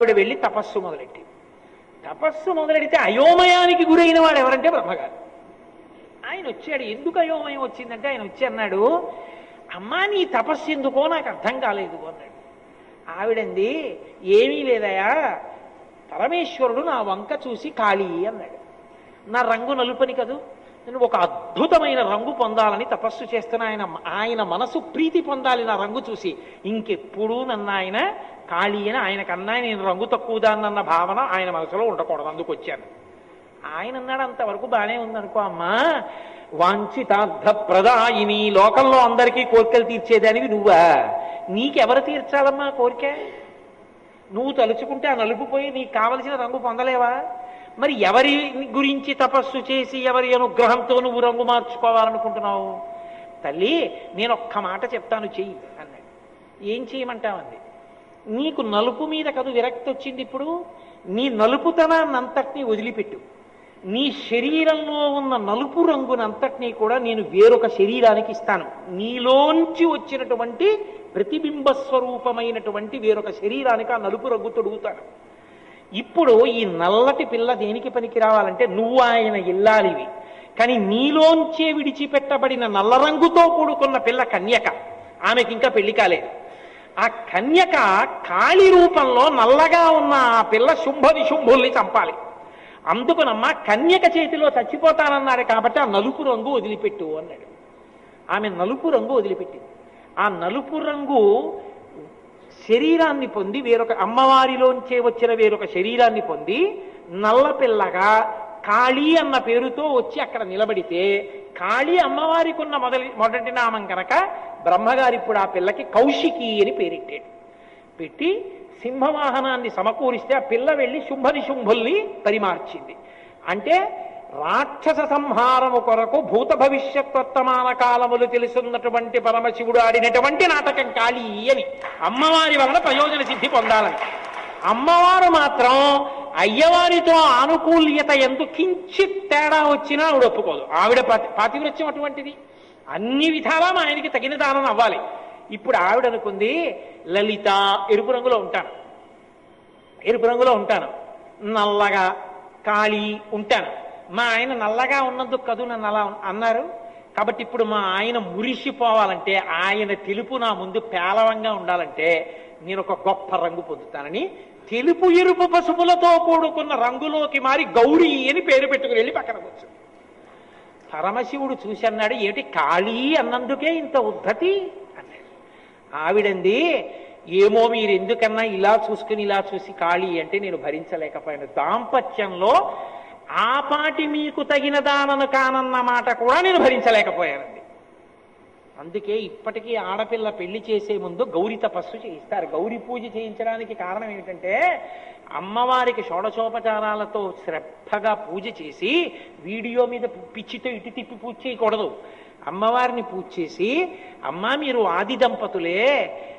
ఆవిడ వెళ్ళి తపస్సు మొదలెట్టి. తపస్సు మొదలెడితే అయోమయానికి గురైన వాడు ఎవరంటే బ్రహ్మగారు. ఆయన వచ్చాడు. ఎందుకు అయోమయం వచ్చిందంటే ఆయన వచ్చి అన్నాడు అమ్మా నీ తపస్సు ఎందుకో నాకు అర్థం కాలేదు అన్నాడు. ఆవిడంది ఏమీ లేదయా పరమేశ్వరుడు నా వంక చూసి ఖాళీ అన్నాడు. నా రంగు నలుపని కదూ? ఒక అద్భుతమైన రంగు పొందాలని తపస్సు చేస్తున్న ఆయన ఆయన మనసు ప్రీతి పొందాలి నా రంగు చూసి. ఇంకెప్పుడూ నన్ను ఆయన ఖాళీ అని ఆయన కన్నా నేను రంగు తక్కువదాన్నన్న భావన ఆయన మనసులో ఉండకూడదు అందుకు వచ్చాను. ఆయన అన్నాడు అంతవరకు బాగానే ఉందనుకో అమ్మా. వాంఛితార్థ ప్రదాయిని లోకంలో అందరికీ కోరికలు తీర్చేదానివి నువ్వా? నీకెవరు తీర్చాలమ్మా కోరిక? నువ్వు తలుచుకుంటే ఆ నలుపుపోయి నీకు కావలసిన రంగు పొందలేవా? మరి ఎవరి గురించి తపస్సు చేసి ఎవరి అనుగ్రహంతో నువ్వు రంగు మార్చుకోవాలనుకుంటున్నావు? తల్లి నేను ఒక్క మాట చెప్తాను చెయ్యి అన్నాడు. ఏం చేయమంటామంది నీకు నలుపు మీద కదు విరక్తి వచ్చింది ఇప్పుడు నీ నలుపుతనాన్నంతటినీ వదిలిపెట్టు. నీ శరీరంలో ఉన్న నలుపు రంగునంతటినీ కూడా నేను వేరొక శరీరానికి ఇస్తాను. నీలోంచి వచ్చినటువంటి ప్రతిబింబ స్వరూపమైనటువంటి వేరొక శరీరానికి ఆ నలుపు రంగు తొడుగుతాను. ఇప్పుడు ఈ నల్లటి పిల్ల దేనికి పనికి రావాలంటే నువ్వు ఆయన ఇల్లాలివి. కానీ నీలోంచే విడిచిపెట్టబడిన నల్ల రంగుతో కూడుకున్న పిల్ల కన్యక. ఆమెకి ఇంకా పెళ్ళి కాలేదు. ఆ కన్యక కాళి రూపంలో నల్లగా ఉన్న ఆ పిల్ల శుంభ విశుంభుల్ని చంపాలి. అందుకునమ్మా కన్యక చేతిలో చచ్చిపోతానన్నాడు కాబట్టి ఆ నలుపు రంగు వదిలిపెట్టు అన్నాడు. ఆమె నలుపు రంగు వదిలిపెట్టింది. ఆ నలుపు రంగు శరీరాన్ని పొంది వేరొక అమ్మవారిలోంచే వచ్చిన వేరొక శరీరాన్ని పొంది నల్లపిల్లగా కాళీ అన్న పేరుతో వచ్చి అక్కడ నిలబడితే కాళీ అమ్మవారికి ఉన్న మొదటి మొదటి నామం కనుక బ్రహ్మగారు ఇప్పుడు ఆ పిల్లకి కౌశికి అని పేరెట్టాడు పెట్టి సింహవాహనాన్ని సమకూరిస్తే ఆ పిల్ల వెళ్ళి శుంభని శుంభుల్ని పరిమార్చింది. అంటే రాక్షస సంహారము కొరకు భూత భవిష్యత్ వర్తమాన కాలములు తెలుసున్నటువంటి పరమశివుడు ఆడినటువంటి నాటకం కాళీ అని. అమ్మవారి వలన ప్రయోజన సిద్ధి పొందాలని. అమ్మవారు మాత్రం అయ్యవారితో ఆనుకూల్యత ఎందు కించిత్ తేడా వచ్చినా ఆవిడ ఒప్పుకోదు. ఆవిడ పాతి పాతివృత్యం అటువంటిది. అన్ని విధాలా మా ఆయనకి తగిన దానం అవ్వాలి. ఇప్పుడు ఆవిడ అనుకుంది లలిత ఎరుపు రంగులో ఉంటాను. ఎరుపు రంగులో ఉంటాను. నల్లగా కాళీ ఉంటాను. మా ఆయన నల్లగా ఉన్నందుకు కదూ నన్ను అలా అన్నారు. కాబట్టి ఇప్పుడు మా ఆయన మురిసిపోవాలంటే ఆయన తెలుపు నా ముందు పేలవంగా ఉండాలంటే నేను ఒక గొప్ప రంగు పొందుతానని తెలుపు ఎరుపు పసుపులతో కూడుకున్న రంగులోకి మారి గౌరీ అని పేరు పెట్టుకుని వెళ్ళి పక్కన కూర్చుంది. పరమశివుడు చూసి అన్నాడు ఏమిటి కాళీ అన్నందుకే ఇంత ఉద్ధతి? అన్నాడు. ఆవిడంది ఏమో మీరు ఎందుకన్నా ఇలా చూసుకుని ఇలా చూసి కాళీ అంటే నేను భరించలేకపోయాను. దాంపత్యంలో ఆ పాటి మీకు తగిన దానను కానన్న మాట కూడా నేను భరించలేకపోయానండి. అందుకే ఇప్పటికీ ఆడపిల్ల పెళ్ళి చేసే ముందు గౌరీ తపస్సు చేయిస్తారు. గౌరీ పూజ చేయించడానికి కారణం ఏమిటంటే అమ్మవారికి షోడశోపచారాలతో శ్రద్ధగా పూజ చేసి వీడియో మీద పిచ్చితో ఇటు తిప్పి పూజ చేయకూడదు. అమ్మవారిని పూజ చేసి అమ్మా మీరు ఆది దంపతులే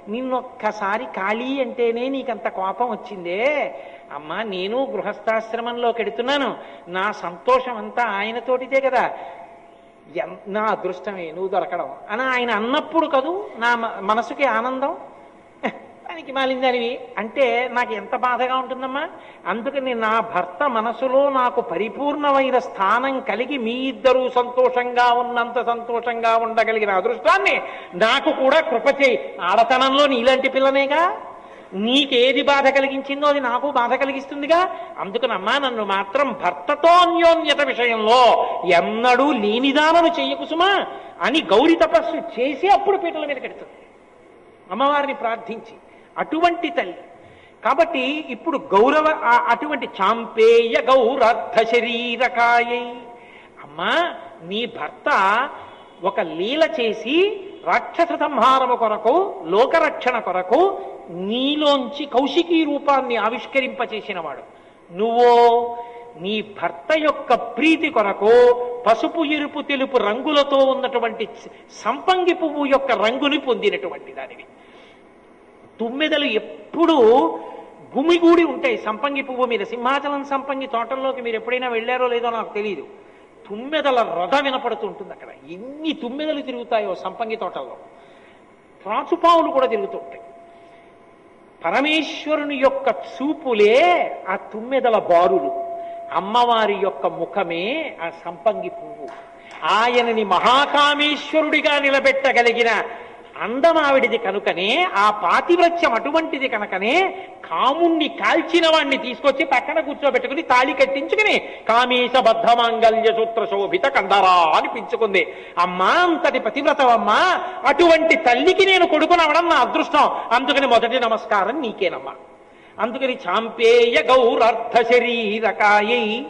నిన్నొక్కసారి ఖాళీ అంటేనే నీకంత కోపం వచ్చిందే అమ్మా నేను గృహస్థాశ్రమంలో వెడుతున్నాను నా సంతోషం అంతా ఆయనతోటిదే కదా. ఎన్- నా అదృష్టమే నువ్వు దొరకడం. అని ఆయన అన్నప్పుడు కదూ నా మనసుకి ఆనందం? దానికి మాలిందనివి అంటే నాకు ఎంత బాధగా ఉంటుందమ్మా? అందుకని నా భర్త మనసులో నాకు పరిపూర్ణమైన స్థానం కలిగి మీ ఇద్దరూ సంతోషంగా ఉన్నంత సంతోషంగా ఉండగలిగిన అదృష్టాన్ని నాకు కూడా కృప చేయి. ఆడతనంలో నీలాంటి పిల్లనేగా? నీకేది బాధ కలిగించిందో అది నాకు బాధ కలిగిస్తుందిగా? అందుకనమ్మా నన్ను మాత్రం భర్తతో అన్యోన్యత విషయంలో ఎన్నడూ లేనిదానను చెయ్యకు సుమా. అని గౌరి తపస్సు చేసి అప్పుడు పీటల మీద కడుతుంది. అమ్మవారిని ప్రార్థించి అటువంటి తల్లి కాబట్టి ఇప్పుడు గౌరవ అటువంటి చాంపేయ గౌరర్థ శరీరకాయై అమ్మా నీ భర్త ఒక లీల చేసి రాక్షస సంహారము కొరకు లోకరక్షణ కొరకు నీలోంచి కౌశికీ రూపాన్ని ఆవిష్కరింపచేసినవాడు. నువ్వో నీ భర్త యొక్క ప్రీతి కొరకు పసుపు ఎరుపు తెలుపు రంగులతో ఉన్నటువంటి సంపంగి పువ్వు యొక్క రంగుని పొందినటువంటి దానివి. తుమ్మెదలు ఎప్పుడూ గుమిగూడి ఉంటాయి. సంపంగి పువ్వు మీద సింహాచలం సంపంగి తోటల్లోకి మీరు ఎప్పుడైనా వెళ్ళారో లేదో నాకు తెలియదు తుమ్మెదల రథ వినపడుతుంటుంది అక్కడ. ఎన్ని తుమ్మెదలు తిరుగుతాయో సంపంగి తోటల్లో. త్రాచుపావులు కూడా తిరుగుతూ ఉంటాయి. పరమేశ్వరుని యొక్క చూపులే ఆ తుమ్మెదల బారులు. అమ్మవారి యొక్క ముఖమే ఆ సంపంగి పువ్వు. ఆయనని మహాకామేశ్వరుడిగా నిలబెట్టగలిగిన అందమావిడిది కనుకనే ఆ పాతివ్రత్యం అటువంటిది కనుకనే కాముణ్ణి కాల్చిన వాణ్ణి తీసుకొచ్చి పక్కన కూర్చోబెట్టుకుని తాళి కట్టించుకుని కామేశ మాంగల్య సూత్ర శోభిత కందరా అనిపించుకుంది. అమ్మా అంతటి పతివ్రతవమ్మా అటువంటి తల్లికి నేను కొడుకునవడం నా అదృష్టం. అందుకని మొదటి నమస్కారం నీకేనమ్మా. అందుకని చాంపేయ గౌరర్ధ శరీరకాయై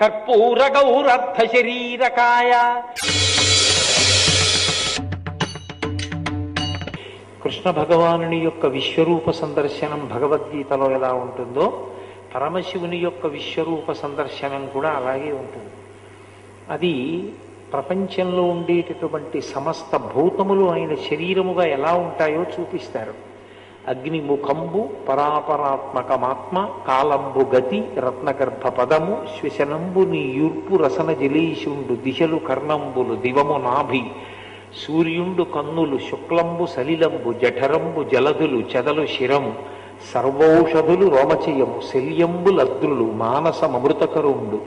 కర్పూర గౌరర్ధ శరీరకాయ. కృష్ణ భగవానుని యొక్క విశ్వరూప సందర్శనం భగవద్గీతలో ఎలా ఉంటుందో పరమశివుని యొక్క విశ్వరూప సందర్శనం కూడా అలాగే ఉంటుంది. అది ప్రపంచంలో ఉండేటటువంటి సమస్త భూతములు ఆయన శరీరముగా ఎలా ఉంటాయో చూపిస్తారు. అగ్నిముఖంబు పరాపరాత్మకమాత్మ కాలంబు గతి రత్నగర్భ పదము శ్వశనంబు నీ యూర్పు రసన జలీషుండు దిశలు కర్ణంబులు దివము నాభి సూర్యుండు కన్నులు శుక్లంబు సలిలంబు జఠరంబు జలధులు చెదలు శిరము సర్వౌషధులు రోమచయము శల్యంబు లద్రులు మానసమృతకరుండు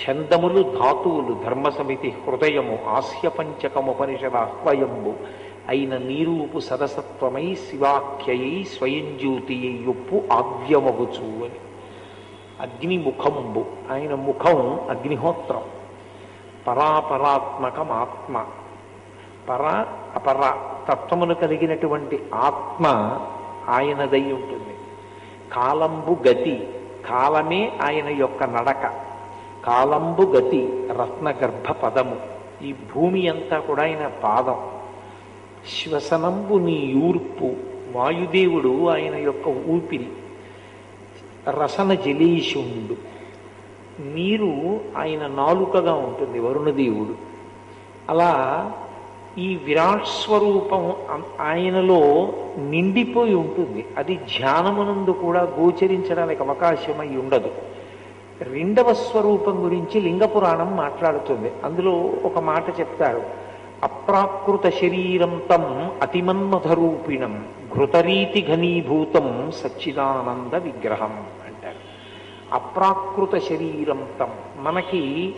ఛందములు ధాతువులు ధర్మసమితి హృదయము ఆస్యపంచకముపనిషదాహ్వయంబు అయిన నీరూపు సదసత్వమై శివాఖ్యయై స్వయం ఒప్పు ఆద్యమగుచు అని. అగ్నిముఖంబు ఆయన ముఖం అగ్నిహోత్రం పరాపరాత్మకమాత్మ. పర అపర తత్వమును కలిగినటువంటి ఆత్మ ఆయనదై ఉంటుంది. కాలంబు గతి కాలమే ఆయన యొక్క నడక. కాలంబు గతి రత్నగర్భ పదము. ఈ భూమి అంతా కూడా ఆయన పాదం. శ్వసనంబు నీ యూర్పు. వాయుదేవుడు ఆయన యొక్క ఊపిరి. రసన జలీషుండు. నీరు ఆయన నాలుకగా ఉంటుంది వరుణదేవుడు. అలా ఈ విరాట్ స్వరూపం ఆయనలో నిండిపోయి ఉంటుంది. అది ధ్యానమునందు కూడా గోచరించడానికి అవకాశమై ఉండదు. రెండవ స్వరూపం గురించి లింగపురాణం మాట్లాడుతుంది. అందులో ఒక మాట చెప్తారు. అప్రాకృత శరీరం తం అతిమన్మథరూపిణం ఘృతరీతి ఘనీభూతం సచ్చిదానంద విగ్రహం అంటారు. అప్రాకృత శరీరం తం. మనకి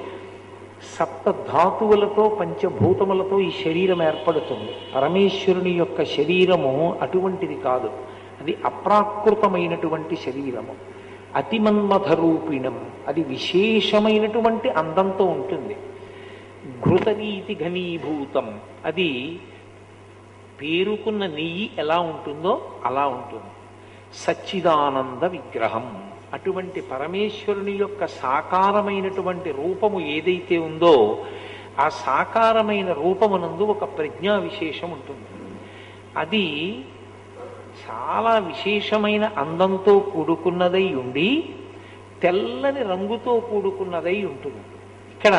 సప్త ధాతువులతో పంచభూతములతో ఈ శరీరం ఏర్పడుతుంది. పరమేశ్వరుని యొక్క శరీరము అటువంటిది కాదు. అది అప్రాకృతమైనటువంటి శరీరము. అతిమన్మథరూపిణం అది విశేషమైనటువంటి అందంతో ఉంటుంది. ఘృతరీతి ఘనీభూతం. అది పేరుకున్న నెయ్యి ఎలా ఉంటుందో అలా ఉంటుంది. సచ్చిదానంద విగ్రహం. అటువంటి పరమేశ్వరుని యొక్క సాకారమైనటువంటి రూపము ఏదైతే ఉందో ఆ సాకారమైన రూపమునందు ఒక ప్రజ్ఞా విశేషం ఉంటుంది. అది చాలా విశేషమైన అందంతో కూడుకున్నదై ఉండి తెల్లని రంగుతో కూడుకున్నదై ఉంటుంది. ఇక్కడ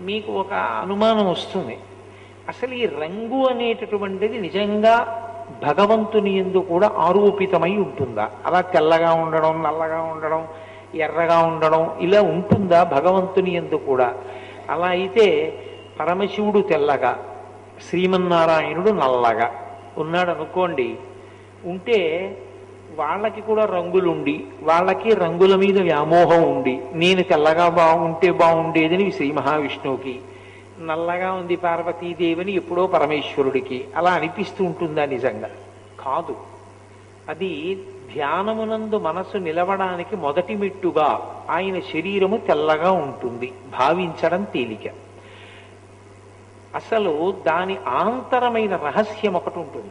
మీకు ఒక అనుమానం వస్తుంది. అసలు ఈ రంగు అనేటటువంటిది నిజంగా భగవంతుని ఎందు కూడా ఆరోపితమై ఉంటుందా? అలా తెల్లగా ఉండడం నల్లగా ఉండడం ఎర్రగా ఉండడం ఇలా ఉంటుందా భగవంతుని ఎందు కూడా? అలా అయితే పరమశివుడు తెల్లగా శ్రీమన్నారాయణుడు నల్లగా ఉన్నాడు అనుకోండి ఉంటే వాళ్ళకి కూడా రంగులుండి వాళ్ళకి రంగుల మీద వ్యామోహం ఉండి నేను తెల్లగా బాగుంటే బాగుండేదని శ్రీ మహావిష్ణువుకి నల్లగా ఉంది పార్వతీదేవిని ఎప్పుడో పరమేశ్వరుడికి. అలా అనిపిస్తూ ఉంటుందా నిజంగా? కాదు. అది ధ్యానమునందు మనసు నిలవడానికి మొదటి మెట్టుగా ఆయన శరీరము తెల్లగా ఉంటుంది భావించడం తేలిక. అసలు దాని ఆంతరమైన రహస్యం ఒకటి ఉంటుంది.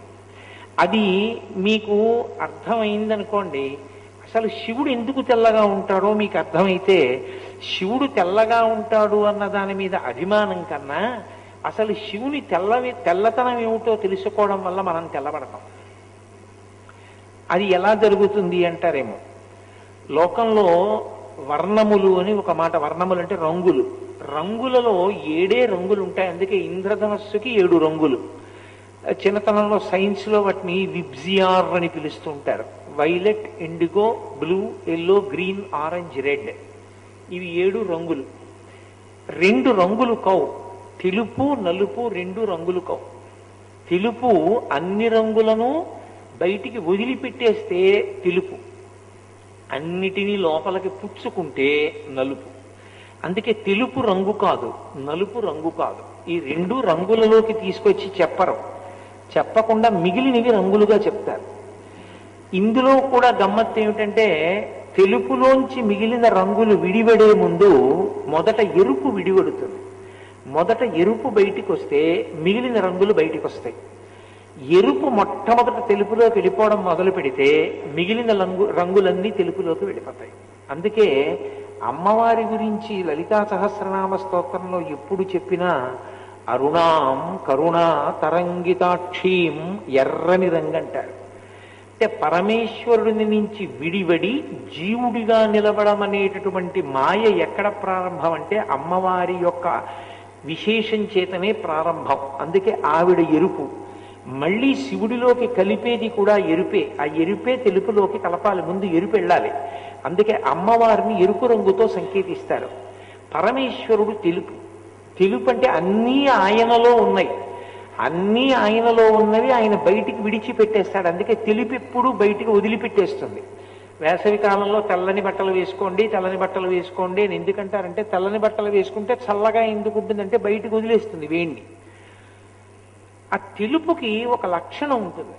అది మీకు అర్థమైందనుకోండి అసలు శివుడు ఎందుకు తెల్లగా ఉంటాడో మీకు అర్థమైతే శివుడు తెల్లగా ఉంటాడు అన్న దాని మీద అభిమానం కన్నా అసలు శివుని తెల్లవి తెల్లతనం ఏమిటో తెలుసుకోవడం వల్ల మనం తెల్లబడతాం. అది ఎలా జరుగుతుంది అంటారేమో. లోకంలో వర్ణములు అని ఒక మాట వర్ణములు అంటే రంగులు. రంగులలో ఏడే రంగులు ఉంటాయి అందుకే ఇంద్రధనస్సుకి ఏడు రంగులు. చిన్నతనంలో సైన్స్లో వాటిని విబ్జియార్ అని పిలుస్తూ ఉంటారు violet indigo blue yellow green orange red. ఇవి ఏడు రంగులు. రెండు రంగులు కౌ తెలుపు నలుపు రెండు రంగులు కౌ తెలుపు అన్ని రంగులను బయటికి వదిలిపెట్టేస్తే తెలుపు. అన్నిటినీ లోపలికి పుచ్చుకుంటే నలుపు. అందుకే తెలుపు రంగు కాదు నలుపు రంగు కాదు. ఈ రెండు రంగులలోకి తీసుకొచ్చి చెప్పరు. చెప్పకుండా మిగిలినవి రంగులుగా చెప్తారు. ఇందులో కూడా గమ్మత్తు ఏమిటంటే తెలుపులోంచి మిగిలిన రంగులు విడివడే ముందు మొదట ఎరుపు విడివడుతుంది. మొదట ఎరుపు బయటికి వస్తే మిగిలిన రంగులు బయటికి వస్తాయి ఎరుపు మొట్టమొదట తెలుపులోకి వెళ్ళిపోవడం మొదలు పెడితే మిగిలిన రంగు రంగులన్నీ తెలుపులోకి వెళ్ళిపోతాయి. అందుకే అమ్మవారి గురించి లలితా సహస్రనామ స్తోత్రంలో ఎప్పుడు చెప్పినా అరుణాం కరుణా తరంగితాక్షీం ఎర్రని రంగు అంటారు అంటే పరమేశ్వరుడిని నుంచి విడివడి జీవుడిగా నిలవడం అనేటటువంటి మాయ ఎక్కడ ప్రారంభం అంటే అమ్మవారి యొక్క విశేషం చేతనే ప్రారంభం. అందుకే ఆవిడ ఎరుపు. మళ్ళీ శివుడిలోకి కలిపేది కూడా ఎరుపే. ఆ ఎరుపే తెలుపులోకి కలపాలి. ముందు ఎరుపు వెళ్ళాలి. అందుకే అమ్మవారిని ఎరుపు రంగుతో సంకేతిస్తారు. పరమేశ్వరుడు తెలుపు. తెలుపు అంటే అన్నీ ఆయనలో ఉన్నాయి. అన్నీ ఆయనలో ఉన్నవి ఆయన బయటికి విడిచిపెట్టేస్తాడు. అందుకే తెలుపు ఎప్పుడు బయటికి వదిలిపెట్టేస్తుంది. వేసవి కాలంలో తెల్లని బట్టలు వేసుకోండి తెల్లని బట్టలు వేసుకోండి అని ఎందుకంటారంటే తెల్లని బట్టలు వేసుకుంటే చల్లగా ఎందుకు ఉంటుందంటే బయటికి వదిలేస్తుంది వేణ్ణి. ఆ తెలుపుకి ఒక లక్షణం ఉంటుంది.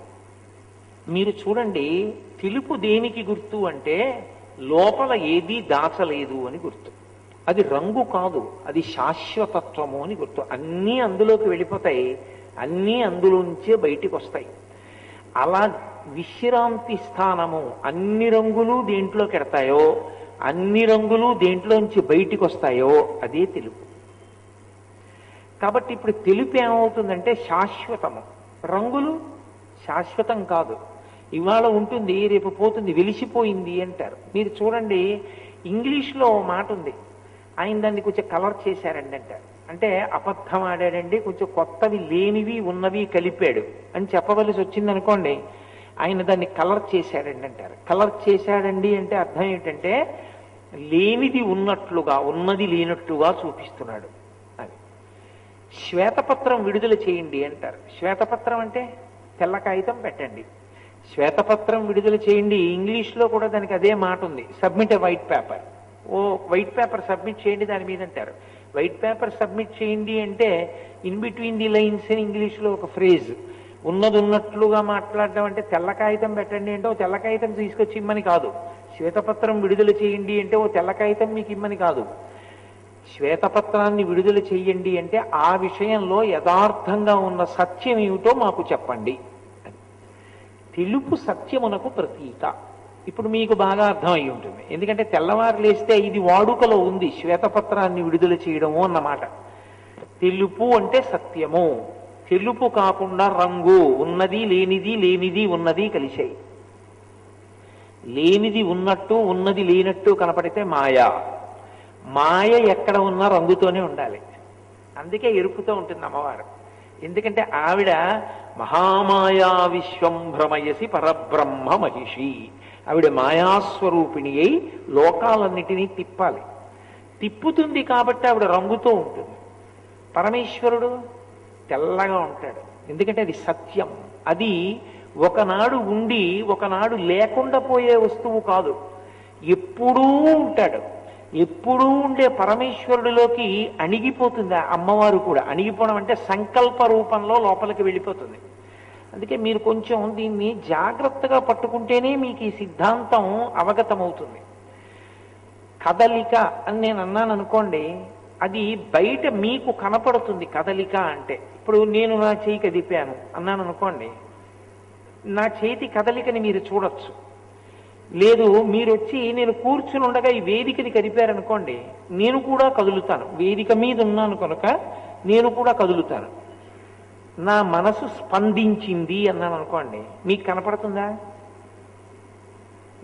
మీరు చూడండి తెలుపు దేనికి గుర్తు అంటే లోపల ఏదీ దాచలేదు అని గుర్తు. అది రంగు కాదు అది శాశ్వతత్వము అని గుర్తు. అన్నీ అందులోకి వెళ్ళిపోతాయి. అన్నీ అందులోంచే బయటికి వస్తాయి అలా విశ్రాంతి స్థానము అన్ని రంగులు దేంట్లోకి ఎడతాయో అన్ని రంగులు దేంట్లోంచి బయటికి వస్తాయో అదే తెలుపు. కాబట్టి ఇప్పుడు తెలుపు ఏమవుతుందంటే శాశ్వతము. రంగులు శాశ్వతం కాదు. ఇవాళ ఉంటుంది రేపు పోతుంది వెలిసిపోయింది అంటారు. మీరు చూడండి ఇంగ్లీష్లో మాట ఉంది. ఆయన దాన్ని కొంచెం కలర్ చేశారండి అంటారు. అంటే అబద్ధం ఆడాడండి కొంచెం కొత్తవి లేనివి ఉన్నవి కలిపాడు. అని చెప్పవలసి వచ్చింది అనుకోండి ఆయన దాన్ని కలర్ చేశాడండి అంటారు. కలర్ చేశాడండి అంటే అర్థం ఏంటంటే లేనిది ఉన్నట్లుగా ఉన్నది లేనట్టుగా చూపిస్తున్నాడు. అది. శ్వేతపత్రం విడుదల చేయండి అంటారు. శ్వేతపత్రం అంటే తెల్ల కాగితం పెట్టండి. శ్వేతపత్రం విడుదల చేయండి. ఇంగ్లీష్లో కూడా దానికి అదే మాట ఉంది. Submit a white paper. Oh white paper submit చేయండి దాని మీద అంటారు. వైట్ పేపర్ సబ్మిట్ చేయండి అంటే ఇన్ బిట్వీన్ ది లైన్స్ అని ఇంగ్లీష్లో ఒక ఫ్రేజ్. ఉన్నది ఉన్నట్లుగా మాట్లాడడం అంటే తెల్ల కాగితం పెట్టండి అంటే ఓ తెల్ల కాగితం తీసుకొచ్చి ఇమ్మని కాదు. శ్వేతపత్రం విడుదల చేయండి అంటే ఓ తెల్ల కాగితం మీకు ఇమ్మని కాదు. శ్వేతపత్రాన్ని విడుదల చేయండి అంటే ఆ విషయంలో యథార్థంగా ఉన్న సత్యం ఏమిటో మాకు చెప్పండి. తెలుపు సత్యమునకు ప్రతీక. ఇప్పుడు మీకు బాగా అర్థం ఉంటుంది. ఎందుకంటే తెల్లవారు లేస్తే ఇది వాడుకలో ఉంది శ్వేతపత్రాన్ని విడుదల చేయడము అన్నమాట. తెలుపు అంటే సత్యము. తెలుపు కాకుండా రంగు ఉన్నది లేనిది లేనిది ఉన్నది కలిశాయి. లేనిది ఉన్నట్టు ఉన్నది లేనట్టు కనపడితే మాయ. మాయ ఎక్కడ ఉన్నా రంగుతోనే ఉండాలి. అందుకే ఎరుపుతో ఉంటుంది అమ్మవారు. ఎందుకంటే ఆవిడ మహామాయా విశ్వం భ్రమయసి పరబ్రహ్మ మహిషి. ఆవిడ మాయాస్వరూపిణి అయి లోకాలన్నిటినీ తిప్పాలి. తిప్పుతుంది కాబట్టి ఆవిడ రంగుతో ఉంటుంది. పరమేశ్వరుడు తెల్లగా ఉంటాడు. ఎందుకంటే అది సత్యం. అది ఒకనాడు ఉండి ఒకనాడు లేకుండా పోయే వస్తువు కాదు. ఎప్పుడూ ఉంటాడు. ఎప్పుడూ ఉండే పరమేశ్వరుడిలోకి అణిగిపోతుంది. ఆ అమ్మవారు కూడా. అణిగిపోవడం అంటే సంకల్ప రూపంలో లోపలికి వెళ్ళిపోతుంది. అందుకే మీరు కొంచెం దీన్ని జాగ్రత్తగా పట్టుకుంటేనే మీకు ఈ సిద్ధాంతం అవగతమవుతుంది. కదలిక అని నేను అన్నాను అనుకోండి అది బయట మీకు కనపడుతుంది కదలిక అంటే. ఇప్పుడు నేను నా చేయి కదిపాను అన్నాను అనుకోండి నా చేతి కదలికని మీరు చూడొచ్చు. లేదు మీరు వచ్చి నేను కూర్చుని ఉండగా ఈ వేదికని కదిపారనుకోండి నేను కూడా కదులుతాను. వేదిక మీద ఉన్నాను కనుక నేను కూడా కదులుతాను. నా మనసు స్పందించింది అన్నాను అనుకోండి. మీకు కనపడుతుందా?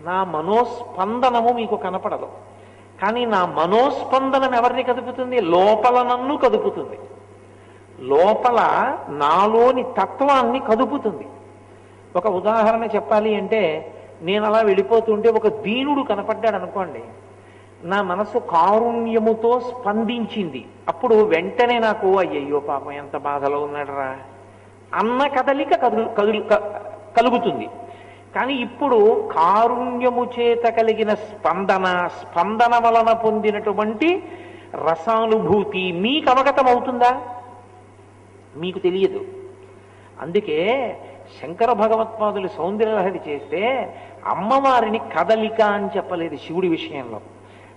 నా మనోస్పందనము మీకు కనపడదు. కానీ నా మనోస్పందనం ఎవరిని కదుపుతుంది? లోపల నన్ను కదుపుతుంది. లోపల నాలోని తత్వాన్ని కదుపుతుంది. ఒక ఉదాహరణ చెప్పాలి అంటే నేను అలా వెళ్ళిపోతుంటే ఒక దీనుడు కనపడ్డాడు అనుకోండి. నా మనసు కారుణ్యముతో స్పందించింది. అప్పుడు వెంటనే నాకు అయ్యయ్యో పాపం ఎంత బాధలో ఉన్నాడరా. అన్న కదలిక కదులు కదులు క- కలుగుతుంది. కానీ ఇప్పుడు కారుణ్యము చేత కలిగిన స్పందన స్పందన వలన పొందినటువంటి రసానుభూతి మీకు అవగతం అవుతుందా మీకు తెలియదు. అందుకే శంకర భగవత్పాదులు సౌందర్యలహరి చేస్తే అమ్మవారిని కదలిక అని చెప్పలేదు శివుడి విషయంలో.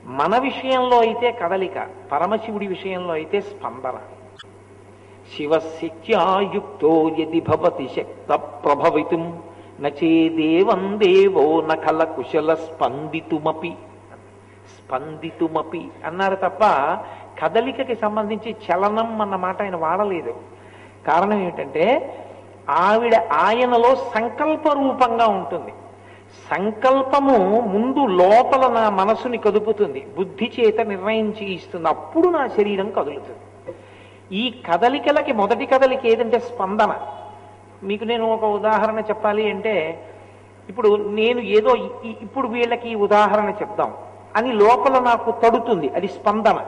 మన విషయంలో అయితే కదలిక పరమశివుడి విషయంలో అయితే స్పందన. శివశక్త్యాయుక్తో యది భవతి శక్త ప్రభవితుం నచేదేవం దేవో నఖల కుశల స్పందితుమపి. స్పందితుమపి అన్నారు తప్ప కదలికకి సంబంధించి చలనం అన్న మాట ఆయన వాడలేదు. కారణం ఏమిటంటే ఆవిడ ఆయనలో సంకల్ప రూపంగా ఉంటుంది. సంకల్పము ముందు లోపల నా మనసుని కదుపుతుంది. బుద్ధి చేత నిర్ణయించి ఇస్తుంది అప్పుడు నా శరీరం కదులుతుంది. ఈ కదలికలకి మొదటి కదలిక ఏదంటే స్పందన. మీకు నేను ఒక ఉదాహరణ చెప్పాలి అంటే ఇప్పుడు నేను ఏదో ఇప్పుడు వీళ్ళకి ఉదాహరణ చెప్దాం. అని లోపల నాకు తడుతుంది. అది స్పందన.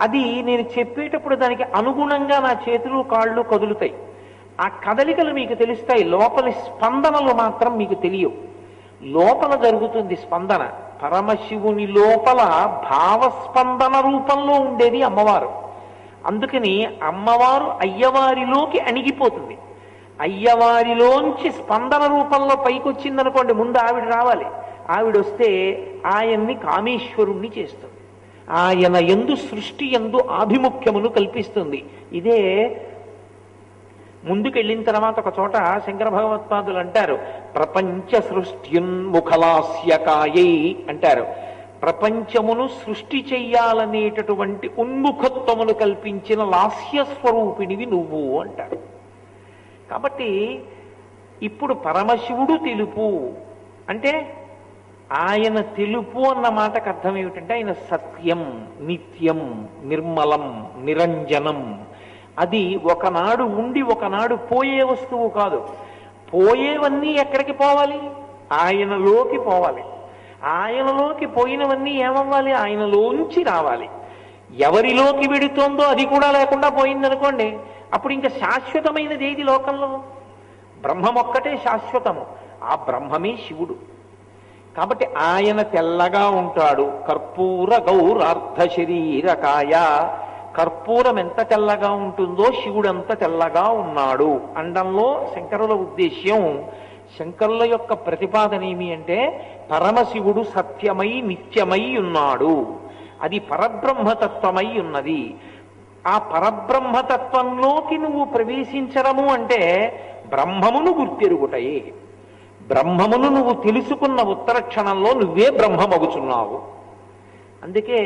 అది నేను చెప్పేటప్పుడు దానికి అనుగుణంగా నా చేతులు కాళ్ళు కదులుతాయి. ఆ కదలికలు మీకు తెలుస్తాయి. లోపలి స్పందనలు మాత్రం మీకు తెలియవు. లోపల జరుగుతుంది స్పందన. పరమశివుని లోపల భావస్పందన రూపంలో ఉండేది అమ్మవారు. అందుకని అమ్మవారు అయ్యవారిలోకి అణిగిపోతుంది. అయ్యవారిలోంచి స్పందన రూపంలో పైకి వచ్చిందనుకోండి ముందు ఆవిడ రావాలి. ఆవిడ వస్తే ఆయన్ని కామేశ్వరుణ్ణి చేస్తుంది. ఆయన ఎందు సృష్టి ఎందు ఆభిముఖ్యమును కల్పిస్తుంది. ఇదే ముందుకెళ్ళిన తర్వాత ఒక చోట శంకర భగవత్పాదులు అంటారు ప్రపంచ సృష్ట్యున్ముఖలాస్యకాయై అంటారు. ప్రపంచమును సృష్టి చెయ్యాలనేటటువంటి ఉన్ముఖత్వమును కల్పించిన లాస్య స్వరూపిణివి నువ్వు అంటారు. కాబట్టి ఇప్పుడు పరమశివుడు తెలుపు అంటే ఆయన తెలుపు అన్న మాటకు అర్థం ఏమిటంటే ఆయన సత్యం నిత్యం నిర్మలం నిరంజనం అది ఒకనాడు ఉండి ఒకనాడు పోయే వస్తువు కాదు. పోయేవన్నీ ఎక్కడికి పోవాలి? ఆయనలోకి పోవాలి. ఆయనలోకి పోయినవన్నీ ఏమవ్వాలి? ఆయనలోంచి రావాలి. ఎవరిలోకి వెడుతోందో అది కూడా లేకుండా పోయిందనుకోండి అప్పుడు ఇంకా శాశ్వతమైనది ఏది లోకంలో? బ్రహ్మం ఒక్కటే శాశ్వతము. ఆ బ్రహ్మమే శివుడు. కాబట్టి ఆయన తెల్లగా ఉంటాడు. కర్పూర గౌరార్ధ శరీరకాయ. కర్పూరం ఎంత తెల్లగా ఉంటుందో శివుడు అంత తెల్లగా ఉన్నాడు. అండంలో శంకరుల ఉద్దేశ్యం శంకరుల యొక్క ప్రతిపాదన ఏమి అంటే పరమశివుడు సత్యమై నిత్యమై ఉన్నాడు. అది పరబ్రహ్మతత్వమై ఉన్నది. ఆ పరబ్రహ్మతత్వంలోకి నువ్వు ప్రవేశించడము అంటే బ్రహ్మమును గుర్తెరుగుటయే. బ్రహ్మమును నువ్వు తెలుసుకున్న ఉత్తర క్షణంలో నువ్వే బ్రహ్మమగుచున్నావు. అందుకే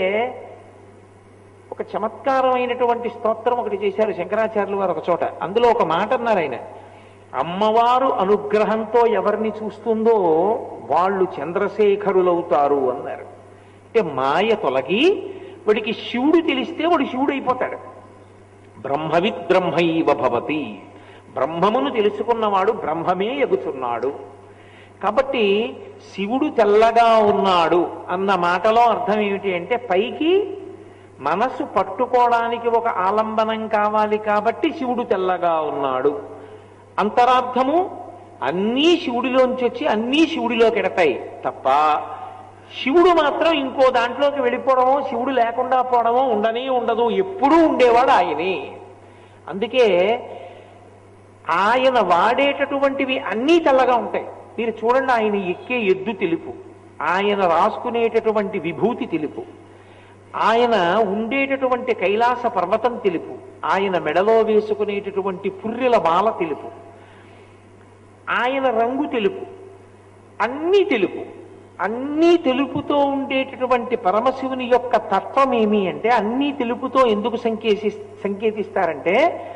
ఒక చమత్కారమైనటువంటి స్తోత్రం ఒకటి చేశారు శంకరాచార్యులు వారు ఒక చోట. అందులో ఒక మాట అన్నారు ఆయన. అమ్మవారు అనుగ్రహంతో ఎవరిని చూస్తుందో వాళ్ళు చంద్రశేఖరులవుతారు అన్నారు. అంటే మాయ తొలగి వాడికి శివుడు తెలిస్తే వాడు శివుడు అయిపోతాడు బ్రహ్మవిద్ బ్రహ్మైవ భవతి. బ్రహ్మమును తెలుసుకున్నవాడు బ్రహ్మమే ఎగుతున్నాడు. కాబట్టి శివుడు తెల్లగా ఉన్నాడు అన్న మాటలో అర్థం ఏమిటి అంటే పైకి మనసు పట్టుకోవడానికి ఒక ఆలంబనం కావాలి కాబట్టి శివుడు తెల్లగా ఉన్నాడు. అంతరార్థము అన్నీ శివుడిలోంచి వచ్చి అన్నీ శివుడిలోకి ఎడతాయి తప్ప శివుడు మాత్రం ఇంకో దాంట్లోకి వెళ్ళిపోవడమో శివుడు లేకుండా పోవడమో ఉండనే ఉండదు. ఎప్పుడూ ఉండేవాడు ఆయనే. అందుకే ఆయన వాడేటటువంటివి అన్నీ తెల్లగా ఉంటాయి. మీరు చూడండి ఆయన ఎక్కే ఎద్దు తెలుపు. ఆయన రాసుకునేటటువంటి విభూతి తెలుపు. ఆయన ఉండేటటువంటి కైలాస పర్వతం తెలుపు. ఆయన మెడలో వేసుకునేటటువంటి పుర్రెల మాల తెలుపు. ఆయన రంగు తెలుపు. అన్నీ తెలుపు. అన్నీ తెలుపుతో ఉండేటటువంటి పరమశివుని యొక్క తత్వం ఏమి అంటే అన్నీ తెలుపుతో ఎందుకు సంకేసి సంకేతిస్తారంటే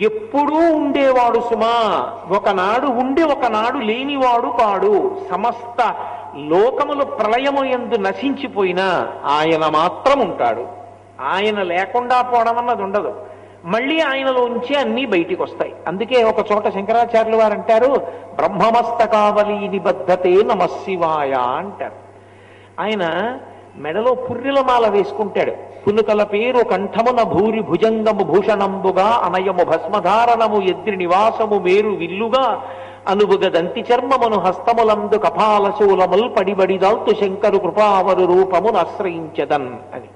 ఎప్పుడూ ఉండేవాడు సుమా. ఒకనాడు ఉండి ఒకనాడు లేనివాడు కాడు. సమస్త లోకములు ప్రళయము ఎందు నశించిపోయినా ఆయన మాత్రం ఉంటాడు ఆయన లేకుండా పోవడం అన్నది ఉండదు. మళ్ళీ ఆయనలోంచి అన్నీ బయటికి వస్తాయి అందుకే ఒక చోట శంకరాచార్యులు వారు అంటారు బ్రహ్మమస్తకావలి నిబద్ధతే నమశివాయ అంటారు. ఆయన మెడలో పుర్రెల మాల వేసుకుంటాడు. పునుకల పేరు కంఠమున భూరి భుజంగము భూషణంబుగా అనయము భస్మధారణము ఎద్రి నివాసము మేరు విల్లుగా అనుబుగదంతి చర్మమును హస్తములందు కపాల శూలముల్ పడిబడిదాల్తు శంకరు కృపావరు రూపమును ఆశ్రయించదన్ అని.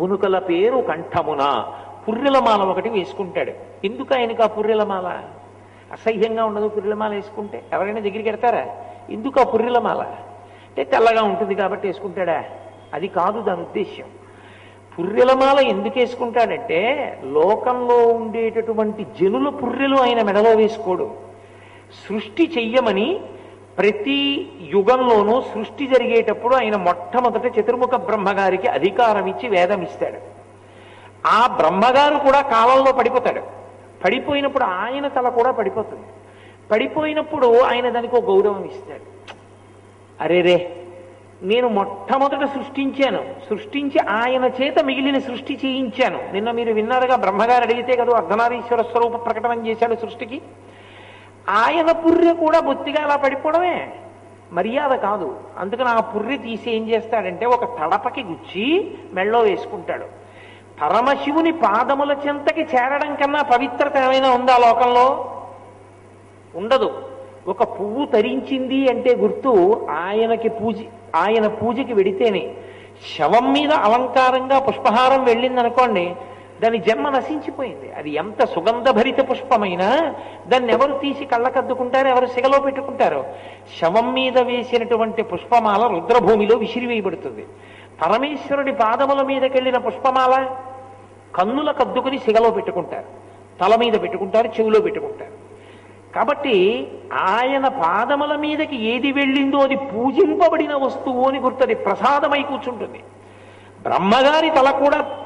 పునుకల పేరు కంఠమున పుర్రెలమాల ఒకటి వేసుకుంటాడు. ఎందుకు ఆయనకు ఆ పుర్రెలమాల? అసహ్యంగా ఉండదు పుర్రెలమాల వేసుకుంటే. ఎవరైనా దగ్గరికి ఎడతారా ఎందుకు ఆ పుర్రెలమాల? అంటే తెల్లగా ఉంటుంది కాబట్టి వేసుకుంటాడా? అది కాదు దాని ఉద్దేశ్యం. పుర్రెలమాల ఎందుకు వేసుకుంటాడంటే లోకంలో ఉండేటటువంటి జనుల పుర్రెలు ఆయన మెడలో వేసుకోడు. సృష్టి చెయ్యమని ప్రతి యుగంలోనూ సృష్టి జరిగేటప్పుడు ఆయన మొట్టమొదట చతుర్ముఖ బ్రహ్మగారికి అధికారం ఇచ్చి వేదం ఇస్తాడు. ఆ బ్రహ్మగారు కూడా కాలంలో పడిపోతాడు. పడిపోయినప్పుడు ఆయన తల కూడా పడిపోతుంది. పడిపోయినప్పుడు ఆయన దానికి ఒక గౌరవం ఇస్తాడు. అరే రే నేను మొట్టమొదట సృష్టించాను. సృష్టించి ఆయన చేత మిగిలిన సృష్టి చేయించాను. నిన్న మీరు విన్నారుగా బ్రహ్మగారు అడిగితే కదా అర్ధనారీశ్వర స్వరూప ప్రకటన చేశాడు సృష్టికి. ఆయన పుర్రె కూడా బొత్తిగా అలా పడిపోవడమే. మర్యాద కాదు. అందుకని ఆ పుర్రె తీసి ఏం చేస్తాడంటే ఒక తడపకి గుచ్చి మెళ్ళో వేసుకుంటాడు. పరమశివుని పాదముల చెంతకి చేరడం కన్నా పవిత్రత ఏమైనా ఉందా లోకంలో? ఉండదు. ఒక పువ్వు తరించింది అంటే గుర్తు ఆయనకి పూజ ఆయన పూజకి వెడితేనే. శవం మీద అలంకారంగా పుష్పహారం వెళ్ళిందనుకోండి దాని జన్మ నశించిపోయింది. అది ఎంత సుగంధభరిత పుష్పమైనా దాన్ని ఎవరు తీసి కళ్ళకద్దుకుంటారు ఎవరు సిగలో పెట్టుకుంటారు? శవం మీద వేసినటువంటి పుష్పమాల రుద్రభూమిలో విసిరివేయబడుతుంది. పరమేశ్వరుడి పాదముల మీదకెళ్ళిన పుష్పమాల కన్నుల కద్దుకుని సిగలో పెట్టుకుంటారు. తల మీద పెట్టుకుంటారు చెవిలో పెట్టుకుంటారు. కాబట్టి ఆయన పాదముల మీదకి ఏది వెళ్ళిందో అది పూజింపబడిన వస్తువు అని గుర్తది. ప్రసాదమై కూర్చుంటుంది. బ్రహ్మగారి తల కూడా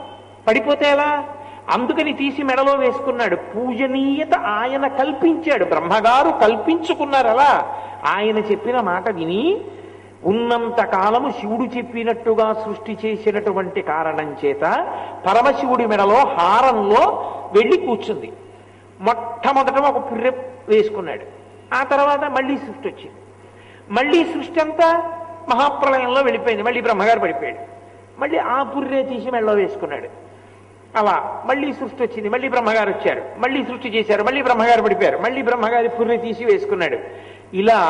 పడిపోతే ఎలా? అందుకని తీసి మెడలో వేసుకున్నాడు. పూజనీయత ఆయన కల్పించాడు. బ్రహ్మగారు కల్పించుకున్నారు అలా. ఆయన చెప్పిన మాట విని ఉన్నంత కాలము శివుడు చెప్పినట్టుగా సృష్టి చేసినటువంటి కారణం చేత పరమశివుడి మెడలో హారంలో వెళ్ళి కూర్చుంది. మొట్టమొదట ఒక పుర్రె వేసుకున్నాడు. ఆ తర్వాత మళ్ళీ సృష్టి వచ్చింది. మళ్ళీ సృష్టి అంతా మహాప్రలయంలో వెళ్ళిపోయింది. మళ్ళీ బ్రహ్మగారు పడిపోయాడు. మళ్ళీ ఆ పుర్రె తీసి మెడలో వేసుకున్నాడు. అలా మళ్ళీ సృష్టి వచ్చింది మళ్ళీ బ్రహ్మగారు వచ్చారు మళ్ళీ సృష్టి చేశారు మళ్ళీ బ్రహ్మగారు పడిపోయారు మళ్ళీ బ్రహ్మగారి పుర్రె తీసి వేసుకున్నాడు. ఇలా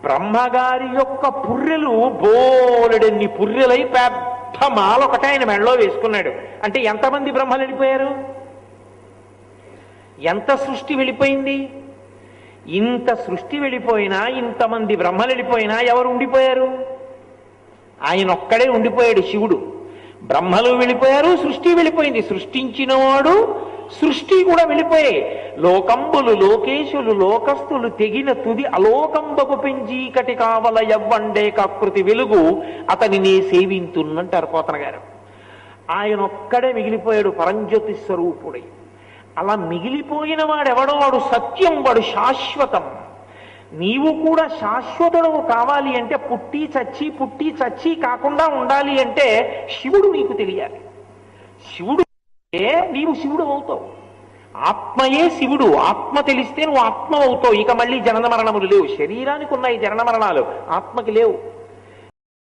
బ్రహ్మగారి యొక్క పుర్రెలు బోలెడన్ని పుర్రెలై పెద్ద మాల ఆయన మెడలో వేసుకున్నాడు. అంటే ఎంతమంది బ్రహ్మలు వెళ్ళిపోయారు? ఎంత సృష్టి వెళ్ళిపోయింది? ఇంత సృష్టి వెళ్ళిపోయినా ఇంతమంది బ్రహ్మలు వెళ్ళిపోయినా ఎవరు ఉండిపోయారు? ఆయన ఒక్కడే ఉండిపోయాడు శివుడు. బ్రహ్మలు వెళ్ళిపోయారు సృష్టి వెళ్ళిపోయింది. సృష్టించినవాడు సృష్టి కూడా వెళ్ళిపోయాయి లోకంబులు లోకేశులు లోకస్తులు తెగిన తుది అలోకంబకు పెంజీకటి కావల ఎవ్వండే కకృతి వెలుగు అతనిని సేవింతున్నంటారు పోతన గారు. ఆయన ఒక్కడే మిగిలిపోయాడు పరంజ్యోతి స్వరూపుడై. అలా మిగిలిపోయిన వాడెవడో వాడు సత్యం వాడు శాశ్వతం. నీవు కూడా శాశ్వతుడవు కావాలి అంటే పుట్టి చచ్చి పుట్టి చచ్చి కాకుండా ఉండాలి అంటే శివుడు నీకు తెలియాలి. శివుడు నీవు శివుడు అవుతావు. ఆత్మయే శివుడు. ఆత్మ తెలిస్తే నువ్వు ఆత్మ అవుతావు. ఇక మళ్ళీ జనన మరణములు లేవు. శరీరానికి ఉన్నాయి జనన మరణాలు. ఆత్మకి లేవు.